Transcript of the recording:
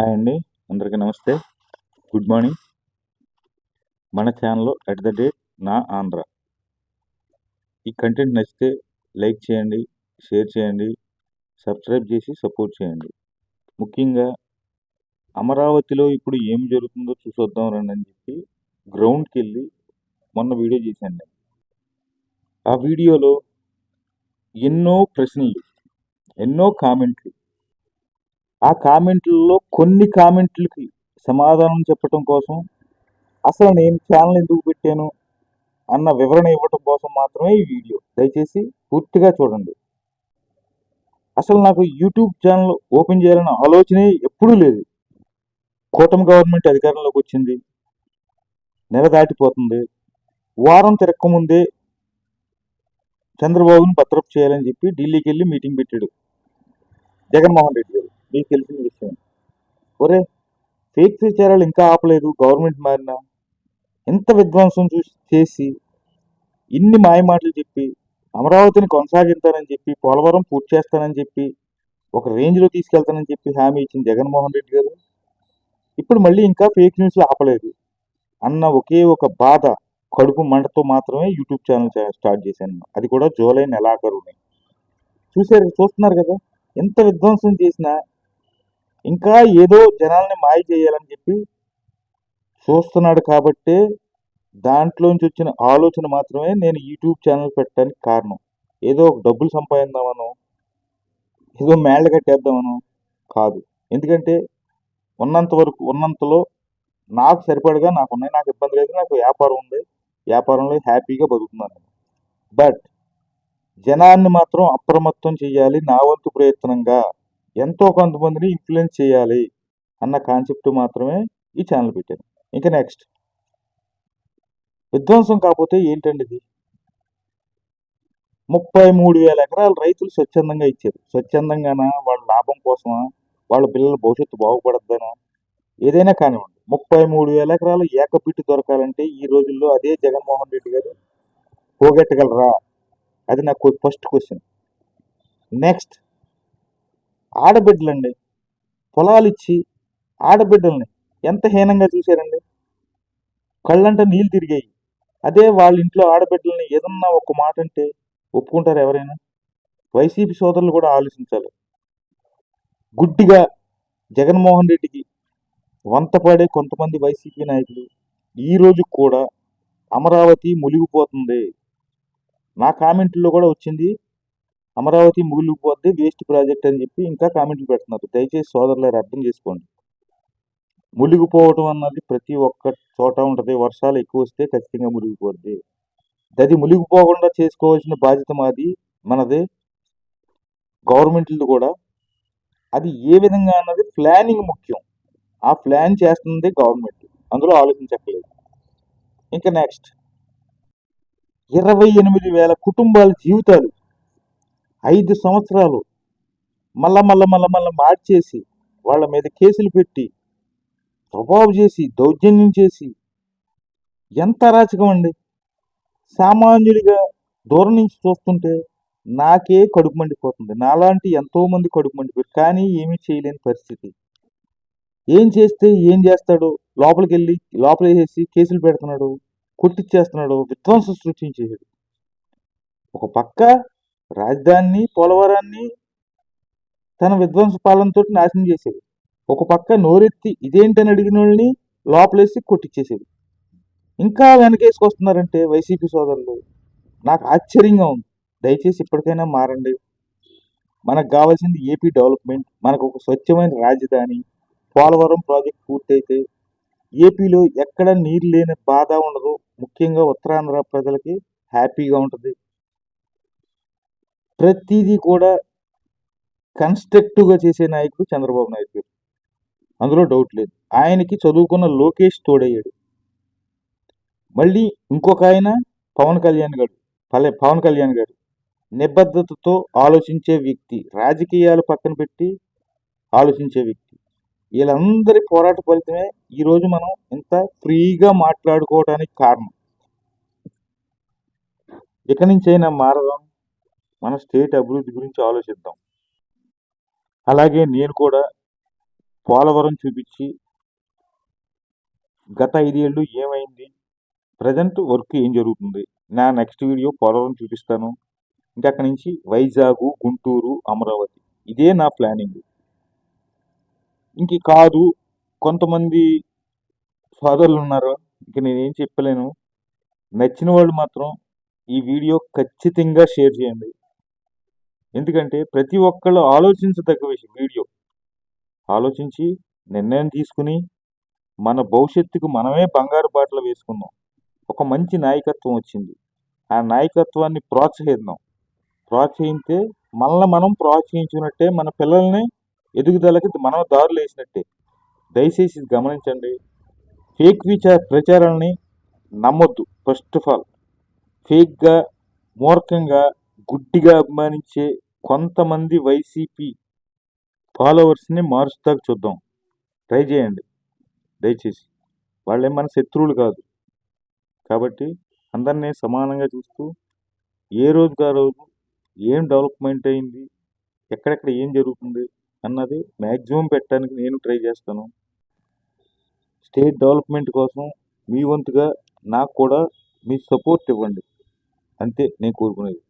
Hi అండి. అందరికీ నమస్తే. Good morning. మన ఛానల్లో అట్ ద డేట్ నా ఆంధ్ర. ఈ కంటెంట్ నచ్చితే లైక్ చేయండి షేర్ చేయండి సబ్స్క్రైబ్ చేసి సపోర్ట్ చేయండి. ముఖ్యంగా అమరావతిలో ఇప్పుడు ఏం జరుగుతుందో చూసొద్దాం రండి అని చెప్పి గ్రౌండ్కి వెళ్ళి మొన్న వీడియో చేశాను నేను. ఆ వీడియోలో ఎన్నో ప్రశ్నలు ఎన్నో కామెంట్లు. ఆ కామెంట్లలో కొన్ని కామెంట్లకి సమాధానం చెప్పటం కోసం అసలు నేను ఛానల్ ఎందుకు పెట్టాను అన్న వివరణ ఇవ్వటం కోసం మాత్రమే ఈ వీడియో. దయచేసి పూర్తిగా చూడండి. అసలు నాకు యూట్యూబ్ ఛానల్ ఓపెన్ చేయాలన్న ఆలోచనే ఎప్పుడూ లేదు. కూటమి గవర్నమెంట్ అధికారంలోకి వచ్చింది. నెల దాటిపోతుంది. వారం తిరక్కముందే చంద్రబాబుని భద్రపు చేయాలని చెప్పి ఢిల్లీకి వెళ్ళి మీటింగ్ పెట్టాడు. జగన్మోహన్ రెడ్డి గారు. మీకు తెలిసిన విషయం. ఒరే ఫేక్ ప్రచారాలు ఇంకా ఆపలేదు గవర్నమెంట్ మారినా. ఎంత విధ్వంసం చూసి చేసి ఇన్ని మాయమాటలు చెప్పి అమరావతిని కొనసాగిస్తానని చెప్పి పోలవరం పూర్తి చేస్తానని చెప్పి ఒక రేంజ్లో తీసుకెళ్తానని చెప్పి హామీ ఇచ్చిన జగన్మోహన్ రెడ్డి గారు. ఇప్పుడు మళ్ళీ ఇంకా ఫేక్ న్యూస్లు ఆపలేదు. అన్న ఒకే ఒక బాధ కడుపు మంటతో మాత్రమే యూట్యూబ్ ఛానల్ స్టార్ట్ చేశాను. అది కూడా జూలై నెలాఖరుని. చూసారు చూస్తున్నారు కదా ఎంత విధ్వంసం చేసినా ఇంకా ఏదో జనాల్ని మాయ చేయాలని చెప్పి చూస్తున్నాడు కాబట్టి దాంట్లోంచి వచ్చిన ఆలోచన మాత్రమే నేను యూట్యూబ్ ఛానల్ పెట్టడానికి కారణం. ఏదో ఒక డబ్బులు సంపాదిద్దామనో ఏదో మేళ్ళ కట్టేద్దామనో కాదు. ఎందుకంటే ఉన్నంత వరకు ఉన్నంతలో నాకు సరిపడగా నాకు ఉన్నాయి నాకు ఇబ్బంది లేదు. నాకు వ్యాపారం ఉంది. వ్యాపారంలో హ్యాపీగా బతుకుతున్నాను బట్ జనాన్ని మాత్రం అప్రమత్తం చేయాలి. నా వంతు ప్రయత్నంగా ఎంతో కొంతమందిని ఇన్ఫ్లుయెన్స్ చేయాలి అన్న కాన్సెప్ట్ మాత్రమే ఈ ఛానల్ పెట్టాను ఇంకా నెక్స్ట్ విధ్వంసం కాకపోతే ఏంటండి ఇది? ముప్పై మూడు వేల ఎకరాలు రైతులు స్వచ్ఛందంగా ఇచ్చారు. స్వచ్ఛందంగానా? వాళ్ళ లాభం కోసమా? వాళ్ళ పిల్లల భవిష్యత్తు బాగుపడద్దనా? ఏదైనా కానివ్వండి. ముప్పై మూడు వేల ఎకరాలు ఏకపిట్టు దొరకాలంటే ఈ రోజుల్లో అదే జగన్మోహన్ రెడ్డి గారు పోగొట్టగలరా? అది నాకు ఫస్ట్ క్వశ్చన్ నెక్స్ట్ ఆడబిడ్డలండి. పొలాలు ఇచ్చి ఆడబిడ్డల్ని ఎంత హీనంగా చూశారండి. కళ్ళంట నీళ్ళు తిరిగాయి. అదే వాళ్ళ ఇంట్లో ఆడబిడ్డల్ని ఏదన్నా ఒక మాట అంటే ఒప్పుకుంటారు ఎవరైనా? వైసీపీ సోదరులు కూడా ఆలోచించాలి. గుడ్డిగా జగన్మోహన్ రెడ్డికి వంతపడే కొంతమంది వైసీపీ నాయకులు ఈ కూడా అమరావతి ములిగిపోతుంది నా కామెంట్లో కూడా వచ్చింది అమరావతి ముగిలిపోద్ది వేస్ట్ ప్రాజెక్ట్ అని చెప్పి ఇంకా కామెంట్లు పెడుతున్నారు. దయచేసి సోదరులారు అర్థం చేసుకోండి. మునిగిపోవటం అన్నది ప్రతి ఒక్క చోట ఉంటుంది. వర్షాలు ఎక్కువ వస్తే ఖచ్చితంగా మునిగిపోద్ది అది మునిగిపోకుండా చేసుకోవాల్సిన బాధ్యత మాది మనది. గవర్నమెంట్లు కూడా. అది ఏ విధంగా అన్నది ప్లానింగ్ ముఖ్యం. ఆ ప్లాన్ చేస్తుంది గవర్నమెంట్. అందులో ఆలోచించట్లేదు ఇంకా నెక్స్ట్. ఇరవై ఎనిమిది వేల కుటుంబాల జీవితాలు ఐదు సంవత్సరాలు మళ్ళా మళ్ళా మళ్ళా మళ్ళా మార్చేసి వాళ్ళ మీద కేసులు పెట్టి ప్రభావం చేసి దౌర్జన్యం చేసి ఎంత అరాచకం అండి సామాన్యుడిగా దూరం నుంచి చూస్తుంటే నాకే కడుపు మండిపోతుంది. నాలాంటి ఎంతోమంది కడుపు మండిపోయి కానీ ఏమీ చేయలేని పరిస్థితి. ఏం చేస్తే ఏం చేస్తాడు? లోపలికి వెళ్ళి లోపల వేసేసి కేసులు పెడుతున్నాడు కొట్టిచ్చేస్తున్నాడు విధ్వంసం సృష్టించేసాడు ఒక పక్క రాజధానిని పోలవరాన్ని తన విధ్వంస పాలనతో నాశనం చేసేది. ఒక పక్క నోరెత్తి ఇదేంటని అడిగిన వాళ్ళని లోపలేసి కొట్టించేసేది ఇంకా వెనకేసుకొస్తున్నారంటే వైసీపీ సోదరులు నాకు ఆశ్చర్యంగా ఉంది. దయచేసి ఇప్పటికైనా మారండి. మనకు కావాల్సింది ఏపీ డెవలప్మెంట్ మనకు ఒక స్వచ్ఛమైన రాజధాని పోలవరం ప్రాజెక్ట్ పూర్తయితే ఏపీలో ఎక్కడ నీరు లేని బాధ ఉండదు. ముఖ్యంగా ఉత్తరాంధ్ర ప్రజలకి హ్యాపీగా ఉంటుంది. ప్రతిదీ కూడా కన్స్ట్రక్టివ్గా చేసే నాయకుడు చంద్రబాబు నాయుడు గారు. అందులో డౌట్ లేదు. ఆయనకి చదువుకున్న లోకేష్ తోడయ్యాడు. మళ్ళీ ఇంకొక ఆయన పవన్ కళ్యాణ్ గారు పలే పవన్ కళ్యాణ్ గారు నిబద్ధతతో ఆలోచించే వ్యక్తి రాజకీయాలు పక్కన పెట్టి ఆలోచించే వ్యక్తి. వీళ్ళందరి పోరాట ఫలితమే ఈరోజు మనం ఇంత ఫ్రీగా మాట్లాడుకోవడానికి కారణం. ఇక నుంచైనా మారదాం. మన స్టేట్ అభివృద్ధి గురించి ఆలోచిద్దాం. అలాగే నేను కూడా పోలవరం చూపించి గత ఐదేళ్ళు ఏమైంది? ప్రజెంట్ వర్క్ ఏం జరుగుతుంది? నా నెక్స్ట్ వీడియో పోలవరం చూపిస్తాను. ఇంకా అక్కడి నుంచి వైజాగ్ గుంటూరు అమరావతి. ఇదే నా ప్లానింగ్. ఇంక కాదు కొంతమంది సోదరులు ఉన్నారు? ఇంక నేనేం చెప్పలేను. నచ్చిన వాళ్ళు మాత్రం ఈ వీడియో ఖచ్చితంగా షేర్ చేయండి. ఎందుకంటే ప్రతి ఒక్కళ్ళు ఆలోచించదగ్గ విషయం వీడియో. ఆలోచించి నిర్ణయం తీసుకుని మన భవిష్యత్తుకు మనమే బంగారు బాటలు వేసుకుందాం. ఒక మంచి నాయకత్వం వచ్చింది. ఆ నాయకత్వాన్ని ప్రోత్సహిద్దాం. ప్రోత్సహిస్తే మనల్ని మనం ప్రోత్సహించుకున్నట్టే మన పిల్లల్ని ఎదుగుదలకి మనం దారులు వేసినట్టే. దయచేసి గమనించండి. ఫేక్ విచార ప్రచారాలని నమ్మొద్దు. First of all. ఫేక్గా మూర్ఖంగా గుడ్డిగా అభిమానించే కొంతమంది వైసీపీ ఫాలోవర్స్ని మారుస్తాకు చూద్దాం. ట్రై చేయండి. దయచేసి. వాళ్ళే మన శత్రువులు కాదు. కాబట్టి అందరినీ సమానంగా చూస్తూ ఏ రోజుకి ఆ రోజు ఏం డెవలప్మెంట్ అయింది ఎక్కడెక్కడ ఏం జరుగుతుంది అన్నది మ్యాక్సిమం పెట్టడానికి నేను ట్రై చేస్తాను. స్టేట్ డెవలప్మెంట్ కోసం మీ వంతుగా నాకు కూడా మీ సపోర్ట్ ఇవ్వండి. అంతే నేను కోరుకునేది.